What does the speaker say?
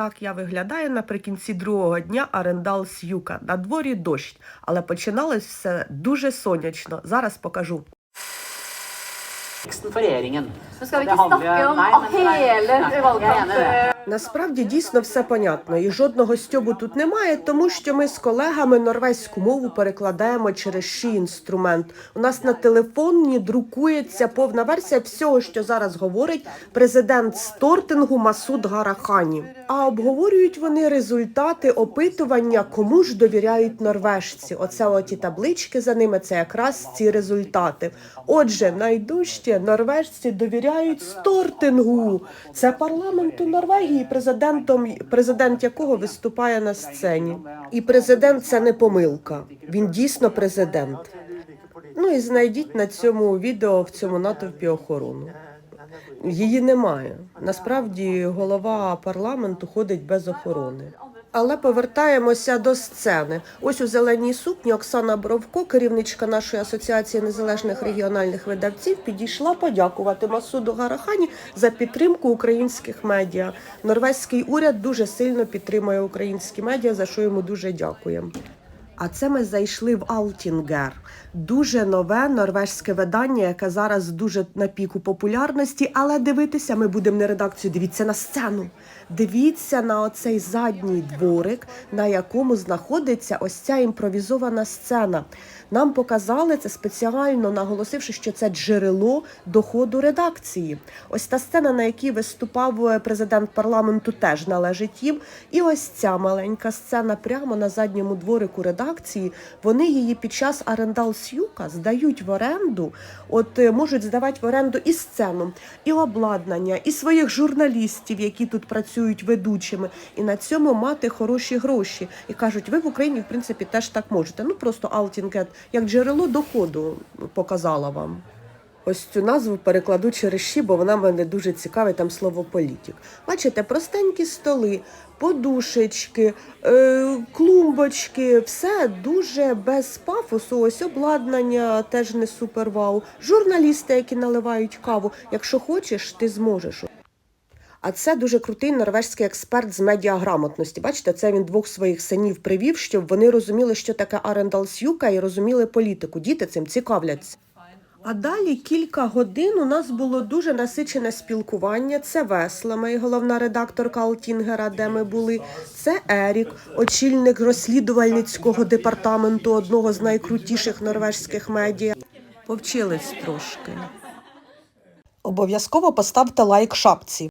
так я виглядаю наприкінці другого дня Арендал Сюка. На дворі дощ, але починалось все дуже сонячно. Зараз покажу. Så skal vi ikke snakke om hele valgkampen? Насправді дійсно все понятно, і жодного стьобу тут немає, тому що ми з колегами норвезьку мову перекладаємо через ші інструмент. У нас на телефоні друкується повна версія всього, що зараз говорить президент Стортингу Масуд Гарахані. А обговорюють вони результати опитування, кому ж довіряють норвежці. Оце оті таблички за ними. Це якраз ці результати. Отже, найдужче норвежці довіряють Стортингу. Це парламенту Норвегії, президентом президент якого виступає на сцені. І президент це не помилка. Він дійсно президент. Ну і знайдіть на цьому відео в цьому натовпі охорону. Її немає. Насправді голова парламенту ходить без охорони. Але повертаємося до сцени. Ось у зеленій сукні Оксана Бровко, керівничка нашої асоціації незалежних регіональних видавців, підійшла подякувати Масуду Гарахані за підтримку українських медіа. Норвезький уряд дуже сильно підтримує українські медіа, за що йому дуже дякуємо. А це ми зайшли в Алтінгер. Дуже нове норвежське видання, яке зараз дуже на піку популярності. Але дивитися ми будемо не редакцію. Дивіться на сцену. Дивіться на оцей задній дворик, на якому знаходиться ось ця імпровізована сцена. Нам показали це спеціально, наголосивши, що це джерело доходу редакції. Ось та сцена, на якій виступав е, президент парламенту, теж належить їм. І ось ця маленька сцена прямо на задньому дворику редакції. Вони її під час Арендал Сюка здають в оренду. От е, можуть здавати в оренду і сцену, і обладнання, і своїх журналістів, які тут працюють ведучими, і на цьому мати хороші гроші. І кажуть, ви в Україні в принципі теж так можете. Ну просто Алтінгет як джерело доходу показала вам. Ось цю назву перекладу через «щі», бо вона мене дуже цікавить, там слово політик. Бачите, простенькі столи, подушечки, е, клумбочки, все дуже без пафосу. Ось обладнання теж не супер вау. Журналісти, які наливають каву. Якщо хочеш, ти зможеш. А це дуже крутий норвежський експерт з медіаграмотності. Бачите, це він двох своїх синів привів, щоб вони розуміли, що таке Арендал Сюка, і розуміли політику. Діти цим цікавляться. А далі кілька годин у нас було дуже насичене спілкування. Це Весла, моя головна редакторка Алтінгера, де ми були. Це Ерік, очільник розслідувальницького департаменту одного з найкрутіших норвежських медіа. Повчились трошки. Обов'язково поставте лайк шапці.